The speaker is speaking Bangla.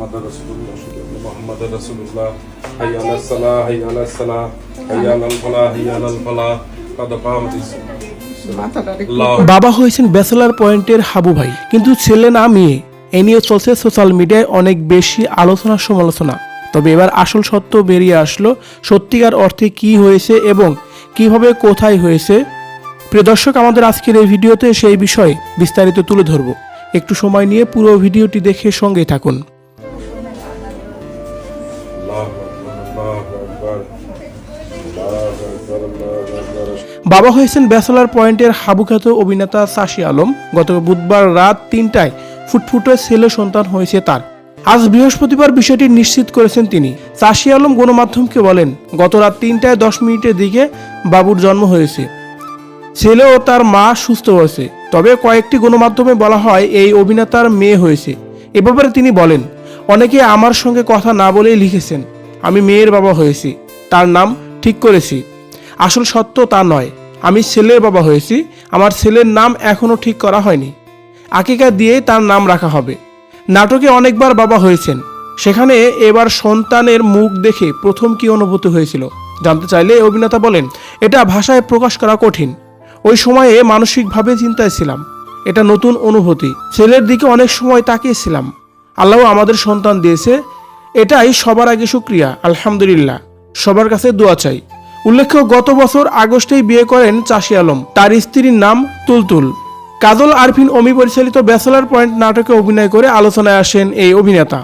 محمد رسول الله أشهد أن محمد رسول الله حي على الصلاة حي على الصلاة حي على الفلاح حي على الفلاح قد قامت الصلاة الله বাবা হয়েছেন ব্যাচেলার পয়েন্টের হাবু ভাই কিন্তু ছেলে না মেয়ে এ নিয়ে চলছে সোশ্যাল মিডিয়ায় অনেক বেশি আলোচনা সমালোচনা তবে এবার আসল সত্য বেরিয়ে আসলো সত্যিকার অর্থে কি হয়েছে এবং কিভাবে কোথায় হয়েছে প্রিয় দর্শক আমাদের আজকের এই ভিডিওতে সেই বিষয়ে বিস্তারিত তুলে ধরব একটু সময় নিয়ে পুরো ভিডিওটি দেখে সঙ্গে থাকুন বাবা হয়েছেন ব্যাচেলার পয়েন্টের হাবুখ্যাত অভিনেতা সাশি আলম। গত বুধবার রাত তিনটায় ফুটফুটে ছেলে সন্তান হয়েছে তার। আজ বৃহস্পতিবার বিষয়টি নিশ্চিত করেছেন তিনি। সাশি আলম গণমাধ্যমকে বলেন, গত রাত তিনটায় দশ মিনিটের দিকে বাবুর জন্ম হয়েছে। ছেলে ও তার মা সুস্থ হয়েছে। তবে কয়েকটি গণমাধ্যমে বলা হয়, এই অভিনেতার মেয়ে হয়েছে। এ ব্যাপারে তিনি বলেন, অনেকে আমার সঙ্গে কথা না বলেই লিখেছেন। আমি মেয়ের বাবা হয়েছি, তার নাম ঠিক করেছি। আসল সত্য তা নয়, আমি ছেলের বাবা হয়েছি, আমার ছেলের নাম এখনও ঠিক করা হয়নি। আকিকা দিয়ে তার নাম রাখা হবে। নাটকে অনেকবার বাবা হয়েছেন। সেখানে এবার সন্তানের মুখ দেখে প্রথম কি অনুভূতি হয়েছিল? জানতে চাইলে অভিনেতা বলেন, এটা ভাষায় প্রকাশ করা কঠিন। ওই সময়ে মানসিকভাবে চিন্তায় ছিলাম। এটা নতুন অনুভূতি। ছেলের দিকে অনেক সময় তাকিয়েছিলাম আল্লাহ আমাদের সন্তান দিয়েছে এটাই সবার আগে সুক্রিয়া, আলহামদুলিল্লাহ। সবার কাছে দোয়া চাই। উল্লেখ্য, গত বছর আগস্টেই বিয়ে করেন চাষি আলম। তার স্ত্রীর নাম তুলতুল। কাজল আরফিন অমি পরিচালিত ব্যাচেলার পয়েন্ট নাটকে অভিনয় করে আলোচনায় আসেন এই অভিনেতা।